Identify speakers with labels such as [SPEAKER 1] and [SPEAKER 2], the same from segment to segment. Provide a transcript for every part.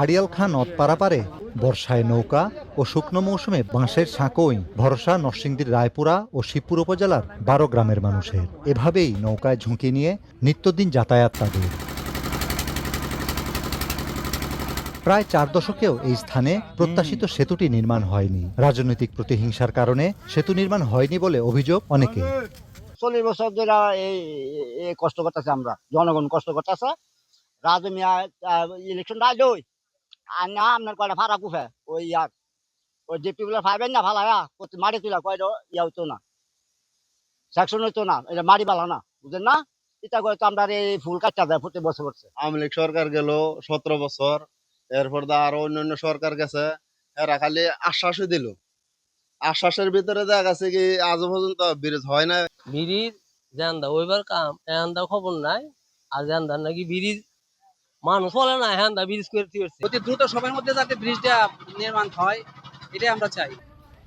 [SPEAKER 1] আড়িয়াল খাঁ নদ পারাপারে, বর্ষায় নৌকা ও শুকনো মৌসুমে বাঁশের সাঁকোই, ভরসা নরসিংদীর রায়পুরা ও শিবপুর উপজেলার বারো গ্রামের মানুষের। এভাবেই নৌকায় ঝুঁকি নিয়ে নিত্যদিন যাতায়াত তাদের। প্রায় চার দশকেও এই স্থানে প্রত্যাশিত সেতুটি নির্মাণ হয়নি। রাজনৈতিক প্রতিহিংসার কারণে সেতু নির্মাণ হয়নি বলে অভিযোগ অনেকে
[SPEAKER 2] চল্লিশ বছর ধরে এই কষ্ট করতেছে আমরা। জনগণ কষ্ট করতেছে রাজু মিয়া ইলেকশন রাজই আর না আপনার কয়টা ভাড়া কুফে? ওই ইয়াক ওই ডিপি গুলো পাইবেন না ভালো মাটি তুলা কয়টা ইয়া হইতো না। সেকশন হইতো না এটা মাটি বালা না বুঝলেন না? এটা করে তো আমরা এই ফুল কাটটা দেয় প্রতি বছর বছর।
[SPEAKER 3] আওয়ামী লীগ সরকার গেল সতেরো বছর এরপর দা আরও অন্যান্য সরকার গেছে এরা খালি আশ্বাসই দিল। আশ্বাসের ভিতরে দেখা গেছে কি আজ পর্যন্ত ব্রিজ হয় না
[SPEAKER 4] ব্রিজ জান্দা ওইবার কাম এহান্দা খবর নাই। আর জান্দা নাকি ব্রিজ মানুষ বলে না এহান্দা ব্রিজ করে দিয়েছে
[SPEAKER 5] অতি দ্রুত সময়ের মধ্যে যাতে ব্রিজটা নির্মাণ হয় এটাই আমরা চাই।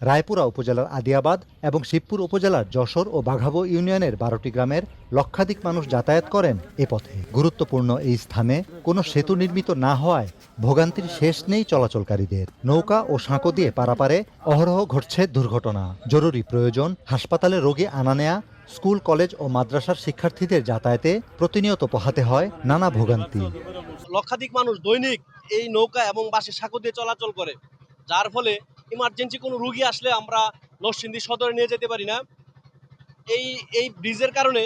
[SPEAKER 1] রায়পুরা উপজেলার আদিয়াবাদ এবং শিবপুর উপজেলার যশোর ও বাঘাবো ইউনিয়নের বারোটি গ্রামের লক্ষাধিক মানুষ যাতায়াত করেন এ পথে। গুরুত্বপূর্ণ এই স্থানে কোনো সেতু নির্মিত না হওয়ায় ভোগান্তির শেষ নেই চলাচলকারীদের। নৌকা ও সাঁকো দিয়ে পারাপারে অহরহ ঘটছে দুর্ঘটনা। জরুরি প্রয়োজন হাসপাতালে রোগী আনা নেয়া স্কুল কলেজ ও মাদ্রাসার শিক্ষার্থীদের যাতায়াতে প্রতিনিয়ত পোহাতে হয় নানা ভোগান্তি।
[SPEAKER 6] লক্ষাধিক মানুষ দৈনিক এই নৌকা এবং বাসের সাঁকো দিয়ে চলাচল করে যার ফলে ইমার্জেন্সি কোনো রুগী আসলে আমরা নরসিংদী সদরে নিয়ে যেতে পারি না। এই এই ব্রিজের কারণে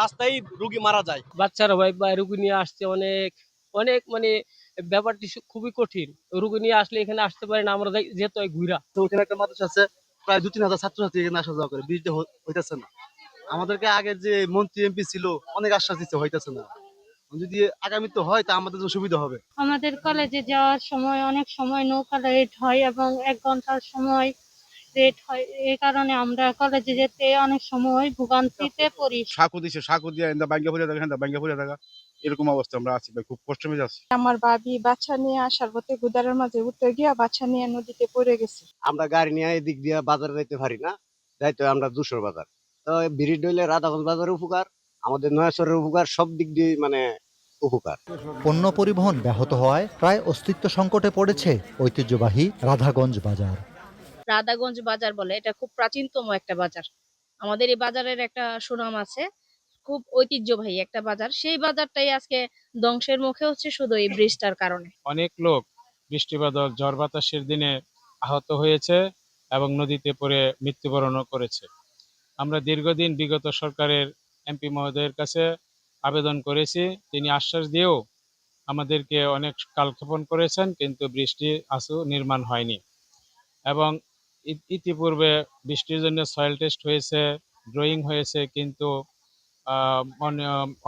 [SPEAKER 6] রাস্তায় রুগী মারা যায়।
[SPEAKER 4] বাচ্চারা ভাই বা রুগী নিয়ে আসছে অনেক অনেক মানে ব্যাপারটি খুবই কঠিন। রুগী নিয়ে আসলে এখানে আসতে পারে না আমরা যেহেতু ঘুরা
[SPEAKER 7] তো ওখানে একটা মানুষ আছে প্রায় দু তিন হাজার ছাত্রছাত্রী এখানে আসা যাওয়া করে ব্রিজটা হইতেছে না। আমাদেরকে আগে যে মন্ত্রী এমপি ছিল অনেক আশ্বাস দিচ্ছে হইতেছে না। যদি আগামীতে হয় তা আমাদের জন্য সুবিধা হবে।
[SPEAKER 8] আমাদের কলেজে যাওয়ার সময় অনেক সময় নৌকা লেট হয় এবং এক ঘণ্টার সময় লেট হয়। এই কারণে আমরা কলেজে যেতে অনেক সময় ভোগান্তিতে পড়ি।
[SPEAKER 9] সাঁকু দিছে সাঁকু দিয়ে এন্দা ব্যাঙ্গে ফুলে থাকা এন্দা ব্যাঙ্গে ফুলে থাকা। এরকম অবস্থা আমরা আছি ভাই খুব কষ্ট হয়ে যাচ্ছে
[SPEAKER 10] আমার বাবি বাচ্চা নিয়ে আসার পথে গুদারের মাঝে উঠতে গিয়া বাচ্চা নিয়ে নদীতে পড়ে গেছে।
[SPEAKER 2] আমরা গাড়ি নিয়ে এদিক দিয়ে বাজারে যাইতে পারি না যাইতে আমরা দুশোর বাজার। তো বিড়ি ডইলে রাধাগঞ্জ বাজারের উপকার আমাদের নয়াসরের উপকার সব দিক দিয়ে মানে উপকার।
[SPEAKER 1] পণ্য পরিবহন ব্যাহত হওয়ায় প্রায় অস্তিত্ব সংকটে পড়েছে ঐতিহ্যবাহী রাধাগঞ্জ বাজার।
[SPEAKER 8] রাধাগঞ্জ বাজার বলে এটা খুব প্রাচীনতম একটা বাজার। আমাদের এই বাজারের একটা সুনাম আছে খুব ঐতিহ্যবাহী একটা বাজার। সেই বাজারটাই আজকে ধ্বংসের মুখে হচ্ছে শুধু এই ব্রিজটার কারণে।
[SPEAKER 11] অনেক লোক বৃষ্টিবাদল ঝড় বাতাসের দিনে আহত হয়েছে এবং নদীতে পড়ে মৃত্যুবরণও করেছে। আমরা দীর্ঘদিন বিগত সরকারের এমপি মহোদয়ের কাছে আবেদন করেছি। তিনি আশ্বাস দিয়েও আমাদেরকে অনেক কালক্ষেপণ করেছেন, কিন্তু বৃষ্টি আসু নির্মাণ হয়নি। এবং ইতিপূর্বে বৃষ্টির জন্য সয়েল টেস্ট হয়েছে, ড্রয়িং হয়েছে, কিন্তু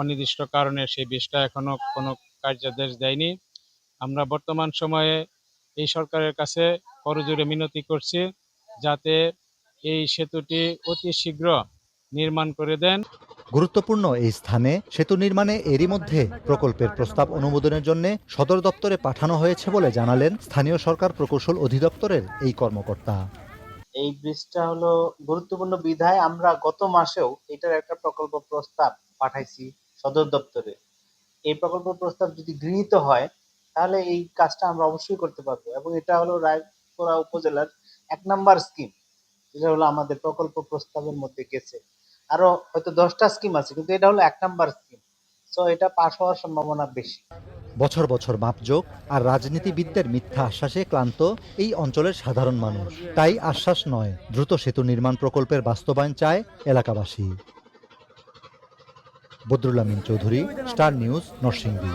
[SPEAKER 11] অনির্দিষ্ট কারণে সেই বীজটা এখনও কোনো কার্যাদেশ দেয়নি। আমরা বর্তমান সময়ে এই সরকারের কাছে করজোরে মিনতি করছি যাতে এই সেতুটি অতি শীঘ্র নির্মাণ করে দেন।
[SPEAKER 1] গুরুত্বপূর্ণ এই স্থানে সেতু নির্মাণে এরই মধ্যে প্রকল্পের প্রস্তাব অনুমোদনের জন্য সদর দপ্তরে পাঠানো হয়েছে বলে জানালেন স্থানীয় সরকার প্রকৌশল অধিদপ্তরের এই কর্মকর্তা।
[SPEAKER 5] এই ব্রিজটা হলো গুরুত্বপূর্ণ বিধায় আমরা গত মাসেও এটার একটা প্রকল্প প্রস্তাব পাঠাইছি সদর দপ্তরে। এই প্রকল্প প্রস্তাব যদি গৃহীত হয়, তাহলে এই কাজটা আমরা অবশ্যই করতে পারব এবং এটা হলো রায়পুরা উপজেলার এক নাম্বার স্কিম, যেটা হলো আমাদের প্রকল্প প্রস্তাবের মধ্যে গেছে। আরও হয়তো দশটা স্কিম আছে, কিন্তু এটা হলো এক নাম্বার স্কিম সো এটা পাস হওয়ার সম্ভাবনা বেশি।
[SPEAKER 1] বছর বছর মাপযোগ আর রাজনীতিবিদদের মিথ্যা আশ্বাসে ক্লান্ত এই অঞ্চলের সাধারণ মানুষ। তাই আশ্বাস নয়, দ্রুত সেতু নির্মাণ প্রকল্পের বাস্তবায়ন চায় এলাকাবাসী। Badrul Amin Chowdhury, star news, Narsingdi.